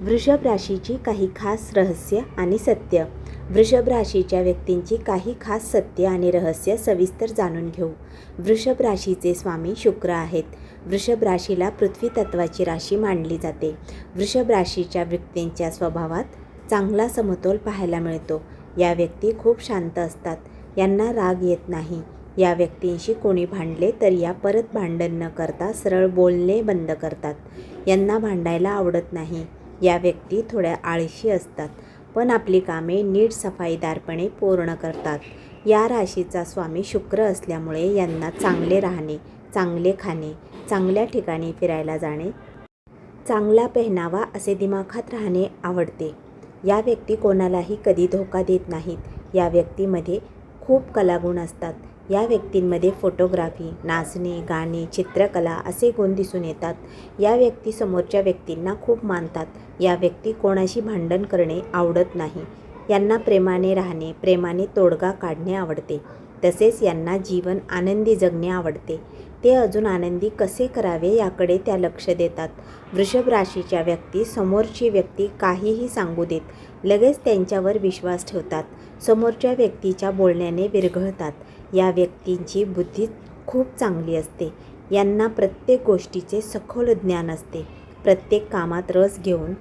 वृषभ राशीची काही खास रहस्य आणि सत्य. वृषभ राशीच्या व्यक्तींची काही खास सत्य आणि रहस्य सविस्तर जाणून घेऊ. वृषभ राशीचे स्वामी शुक्र आहेत. वृषभ राशीला पृथ्वी तत्वाची राशी मानली जाते. वृषभ राशीच्या व्यक्तींच्या स्वभावात चांगला समतोल पाहायला मिळतो. या व्यक्ती खूप शांत असतात. यांना राग येत नाही. या व्यक्तींशी कोणी भांडले तर या परत भांडण न करता सरळ बोलणे बंद करतात. यांना भांडायला आवडत नाही. या व्यक्ती थोड्या आळशी असतात पण आपली कामे नीट सफाईदारपणे पूर्ण करतात. या राशीचा स्वामी शुक्र असल्यामुळे यांना चांगले राहणे चांगले खाणे चांगल्या ठिकाणी फिरायला जाणे चांगला पेहनावा असे दिमाखात राहणे आवडते. या व्यक्ती कोणालाही कधी धोका देत नाहीत. या व्यक्तीमध्ये खूप कलागुण असतात. या व्यक्तींमध्ये फोटोग्राफी नाचणे गाणे चित्रकला असे गुण दिसून येतात. या व्यक्ती समोरच्या व्यक्तींना खूप मानतात. या व्यक्ती कोणाशी भांडण करणे आवडत नाही. यांना प्रेमाने राहणे प्रेमाने तोडगा काढणे आवडते. तसेच यांना जीवन आनंदी जगणे आवडते. ते अजून आनंदी कसे करावे याकडे त्या लक्ष देतात. वृषभ राशीच्या व्यक्ती समोरची व्यक्ती काहीही सांगू देत लगेच त्यांच्यावर विश्वास ठेवतात. समोरच्या व्यक्तीच्या बोलण्याने विरघळतात. या व्यक्तींची बुद्धी खूप चांगली असते. यांना प्रत्येक गोष्टीचे सखोल ज्ञान असते. प्रत्येक कामात रस घेऊन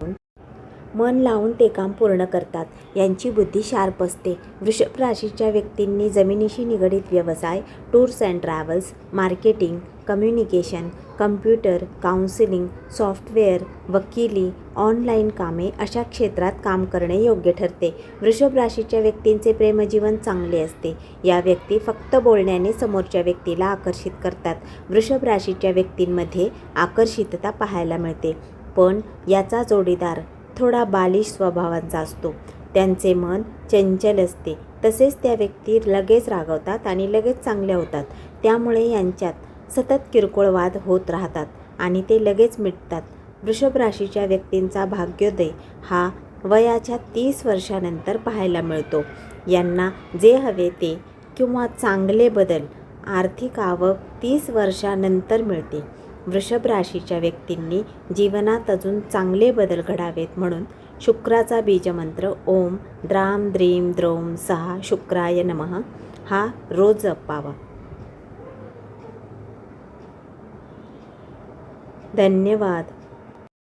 मन लावून ते काम पूर्ण करतात. यांची बुद्धी शार्प असते. वृषभ राशीच्या व्यक्तींनी जमिनीशी निगडीत व्यवसाय tours and travels marketing communication computer counselling software वकिली ऑनलाईन कामे अशा क्षेत्रात काम करणे योग्य ठरते. वृषभ राशीच्या व्यक्तींचे प्रेमजीवन चांगले असते. या व्यक्ती फक्त बोलण्याने समोरच्या व्यक्तीला आकर्षित करतात. वृषभ राशीच्या व्यक्तींमध्ये आकर्षितता पाहायला मिळते. पण याचा जोडीदार थोडा बालिश स्वभावांचा असतो. त्यांचे मन चंचल असते. तसेच त्या व्यक्ती लगेच रागवतात आणि लगेच चांगल्या होतात. त्यामुळे यांच्यात सतत किरकोळ वाद होत राहतात आणि ते लगेच मिटतात. वृषभ राशीच्या व्यक्तींचा भाग्योदय हा वयाच्या तीस वर्षानंतर पाहायला मिळतो. यांना जे हवे ते किंवा चांगले बदल आर्थिक आवक तीस वर्षानंतर मिळते. वृषभ राशीच्या व्यक्तींनी जीवनात अजून चांगले बदल घडावेत म्हणून शुक्राचा बीजमंत्र ओम द्राम द्रीम द्रोम सहा शुक्राय नमः हा रोज जपावा धन्यवाद.